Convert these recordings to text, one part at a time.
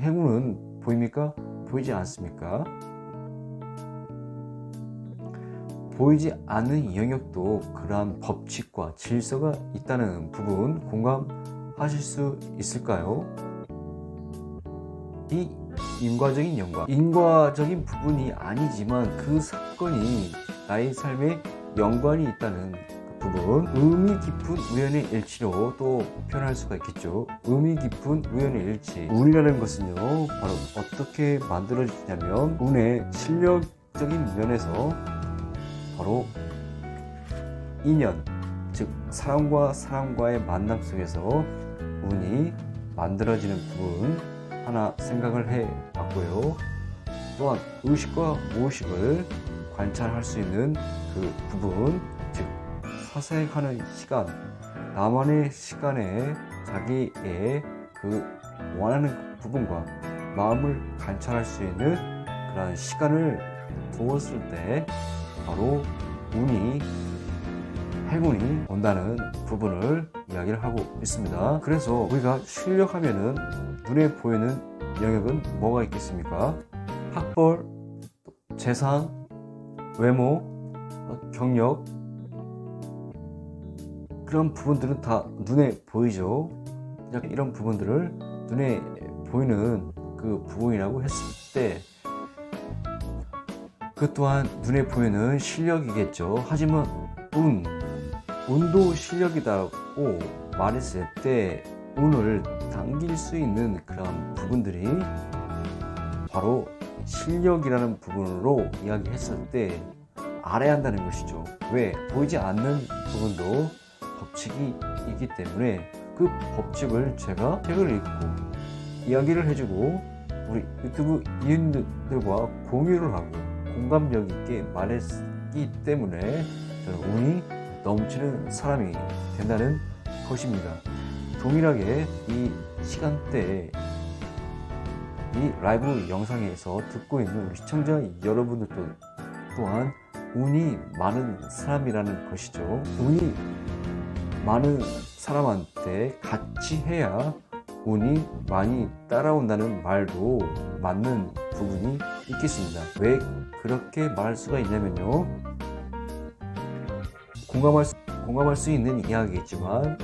행운은 보입니까? 보이지 않습니까? 보이지 않는 영역도 그러한 법칙과 질서가 있다는 부분 공감하실 수 있을까요? 이 인과적인 연관, 인과적인 부분이 아니지만 그 사건이 나의 삶에 연관이 있다는 그 부분, 의미 깊은 우연의 일치로 또 표현할 수가 있겠죠. 의미 깊은 우연의 일치. 운이라는 것은요, 바로 어떻게 만들어지냐면, 운의 실력적인 면에서 바로 인연, 즉 사람과 사람과의 만남 속에서 운이 만들어지는 부분 하나 생각을 해 봤고요. 또한 의식과 무의식을 관찰할 수 있는 그 부분, 즉 사색하는 시간, 나만의 시간에 자기의 그 원하는 부분과 마음을 관찰할 수 있는 그런 시간을 두었을 때 바로 운이 행운이 온다는 부분을 이야기를 하고 있습니다. 그래서 우리가 실력하면은 눈에 보이는 영역은 뭐가 있겠습니까? 학벌, 재산, 외모, 어, 경력 그런 부분들은 다 눈에 보이죠. 이런 부분들을 눈에 보이는 그 부분이라고 했을 때 그 또한 눈에 보이는 실력이겠죠. 하지만 운, 운도 실력이다고 말했을 때 운을 당길 수 있는 그런 부분들이 바로 실력이라는 부분으로 이야기했을 때 알아야 한다는 것이죠. 왜? 보이지 않는 부분도 법칙이 있기 때문에 그 법칙을 제가 책을 읽고 이야기를 해주고 우리 유튜브 이웃들과 공유를 하고 공감력 있게 말했기 때문에 저는 운이 넘치는 사람이 된다는 것입니다. 동일하게 이 시간대에 이 라이브 영상에서 듣고 있는 우리 시청자 여러분들도 또한 운이 많은 사람이라는 것이죠. 운이 많은 사람한테 같이 해야 운이 많이 따라온다는 말도 맞는 부분이 있겠습니다. 왜 그렇게 말할 수가 있냐면요. 공감할 수, 공감할 수 있는 이야기겠지만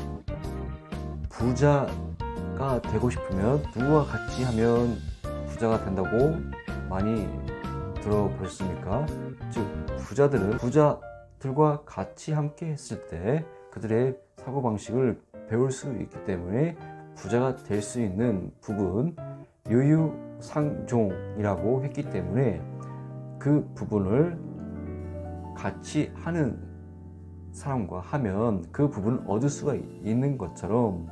부자가 되고 싶으면 누구와 같이 하면 부자가 된다고 많이 들어보셨습니까? 즉 부자들은 부자들과 같이 함께 했을 때 그들의 사고방식을 배울 수 있기 때문에 부자가 될 수 있는 부분 유유상종이라고 했기 때문에 그 부분을 같이 하는 사람과 하면 그 부분을 얻을 수가 있는 것처럼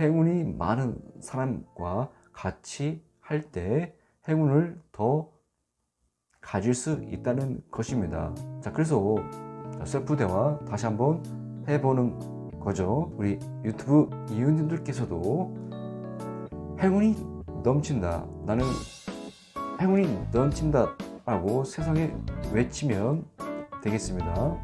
행운이 많은 사람과 같이 할 때 행운을 더 가질 수 있다는 것입니다. 자, 그래서 셀프 대화 다시 한번 해보는 거죠. 우리 유튜브 이웃님들께서도 행운이 넘친다. 나는 행운이 넘친다. 라고 세상에 외치면 되겠습니다.